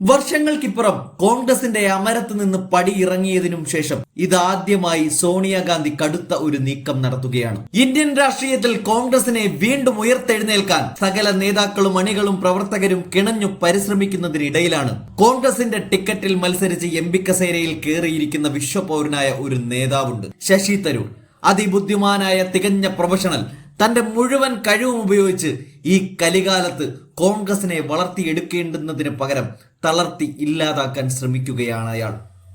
വർഷങ്ങൾക്കിപ്പുറം കോൺഗ്രസിന്റെ അമരത്ത് നിന്ന് പടിയിറങ്ങിയതിനും ശേഷം ഇതാദ്യമായി സോണിയാഗാന്ധി കടുത്ത ഒരു നീക്കം നടത്തുകയാണ്. ഇന്ത്യൻ രാഷ്ട്രീയത്തിൽ കോൺഗ്രസിനെ വീണ്ടും ഉയർത്തെഴുന്നേൽക്കാൻ സകല നേതാക്കളും അണികളും പ്രവർത്തകരും കിണഞ്ഞു പരിശ്രമിക്കുന്നതിനിടയിലാണ് കോൺഗ്രസിന്റെ ടിക്കറ്റിൽ മത്സരിച്ച് എം പി കസേരയിൽ കയറിയിരിക്കുന്ന വിശ്വപൗരനായ ഒരു നേതാവുണ്ട് ശശി തരൂർ. അതിബുദ്ധിമാനായ തികഞ്ഞ പ്രൊഫഷണൽ തന്റെ മുഴുവൻ കഴിവും ഉപയോഗിച്ച് ഈ കലികാലത്ത് കോൺഗ്രസിനെ വളർത്തിയെടുക്കേണ്ടുന്നതിന് പകരം തളർത്തി ഇല്ലാതാക്കാൻ ശ്രമിക്കുകയാണ് അയാൾ.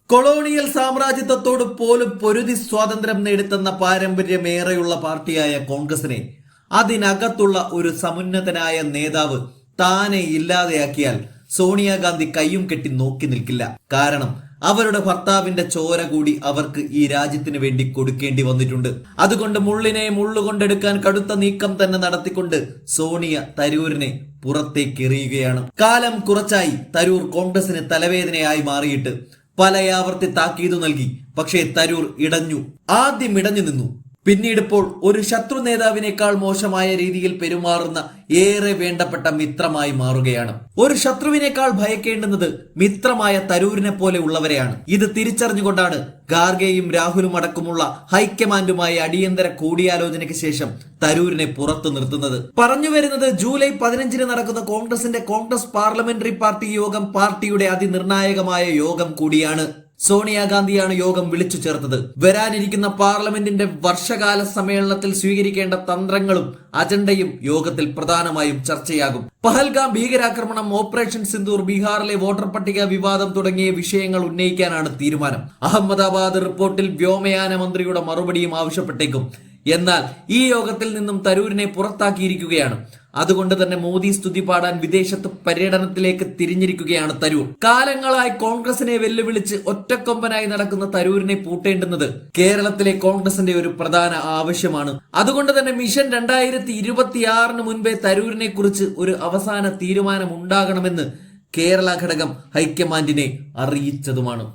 കൊളോണിയൽ സാമ്രാജ്യത്വത്തോട് പോലും പൊരുതി സ്വാതന്ത്ര്യം നേടിത്തന്ന പാരമ്പര്യമേറെയുള്ള പാർട്ടിയായ കോൺഗ്രസിനെ അതിനകത്തുള്ള ഒരു സമുന്നതനായ നേതാവ് താനെ ഇല്ലാതെയാക്കിയാൽ സോണിയാഗാന്ധി കയ്യും കെട്ടി നോക്കി നിൽക്കില്ല. കാരണം അവരുടെ ഭർത്താവിന്റെ ചോര കൂടി അവർക്ക് ഈ രാജ്യത്തിന് വേണ്ടി കൊടുക്കേണ്ടി വന്നിട്ടുണ്ട്. അതുകൊണ്ട് മുള്ളിനെ മുള്ളുകൊണ്ടെടുക്കാൻ കടുത്ത നീക്കം തന്നെ നടത്തിക്കൊണ്ട് സോണിയ തരൂരിനെ പുറത്തേക്ക് എറിയുകയാണ് കാലം കുറച്ചായി തരൂർ കോൺഗ്രസിന് തലവേദനയായി മാറിയിട്ട് പലയാവർത്തി താക്കീതു നൽകി. പക്ഷേ തരൂർ ഇടഞ്ഞു. ആദ്യം ഇടഞ്ഞു നിന്നു. പിന്നീട് ഇപ്പോൾ ഒരു ശത്രു നേതാവിനേക്കാൾ മോശമായ രീതിയിൽ പെരുമാറുന്ന ഏറെ വേണ്ടപ്പെട്ട മിത്രമായി മാറുകയാണ്. ഒരു ശത്രുവിനേക്കാൾ ഭയക്കേണ്ടുന്നത് മിത്രമായ തരൂരിനെ പോലെ ഉള്ളവരെയാണ്. ഇത് തിരിച്ചറിഞ്ഞുകൊണ്ടാണ് ഗാർഗേയും രാഹുലും അടക്കമുള്ള ഹൈക്കമാൻഡുമായി അടിയന്തര കൂടിയാലോചനയ്ക്ക് ശേഷം തരൂരിനെ പുറത്തു നിർത്തുന്നത്. പറഞ്ഞു വരുന്നത് ജൂലൈ പതിനഞ്ചിന് നടക്കുന്ന കോൺഗ്രസിന്റെ കോൺഗ്രസ് പാർലമെന്ററി പാർട്ടി യോഗം പാർട്ടിയുടെ അതിനിർണായകമായ യോഗം കൂടിയാണ്. സോണിയാഗാന്ധിയാണ് യോഗം വിളിച്ചു ചേർത്തത്. വരാനിരിക്കുന്ന പാർലമെന്റിന്റെ വർഷകാല സമ്മേളനത്തിൽ സ്വീകരിക്കേണ്ട തന്ത്രങ്ങളും അജണ്ടയും യോഗത്തിൽ പ്രധാനമായും ചർച്ചയാകും. പഹൽഗാം ഭീകരാക്രമണം ഓപ്പറേഷൻ സിന്ദൂർ ബീഹാറിലെ വോട്ടർ പട്ടിക വിവാദം തുടങ്ങിയ വിഷയങ്ങൾ ഉന്നയിക്കാനാണ് തീരുമാനം. അഹമ്മദാബാദ് റിപ്പോർട്ടിൽ വ്യോമയാന മന്ത്രിയുടെ മറുപടിയും ആവശ്യപ്പെട്ടേക്കും. എന്നാൽ ഈ യോഗത്തിൽ നിന്നും തരൂരിനെ പുറത്താക്കിയിരിക്കുകയാണ്. അതുകൊണ്ട് തന്നെ മോദി സ്തുതി പാടാൻ വിദേശത്ത് പര്യടനത്തിലേക്ക് തിരിഞ്ഞിരിക്കുകയാണ് തരൂർ. കാലങ്ങളായി കോൺഗ്രസിനെ വെല്ലുവിളിച്ച് ഒറ്റക്കൊമ്പനായി നടക്കുന്ന തരൂരിനെ പൂട്ടേണ്ടുന്നത് കേരളത്തിലെ കോൺഗ്രസിന്റെ ഒരു പ്രധാന ആവശ്യമാണ്. അതുകൊണ്ട് തന്നെ മിഷൻ രണ്ടായിരത്തി ഇരുപത്തിയാറിന് മുൻപേ തരൂരിനെ കുറിച്ച് ഒരു അവസാന തീരുമാനം ഉണ്ടാകണമെന്ന് കേരള ഘടകം ഹൈക്കമാൻഡിനെ അറിയിച്ചതുമാണ്.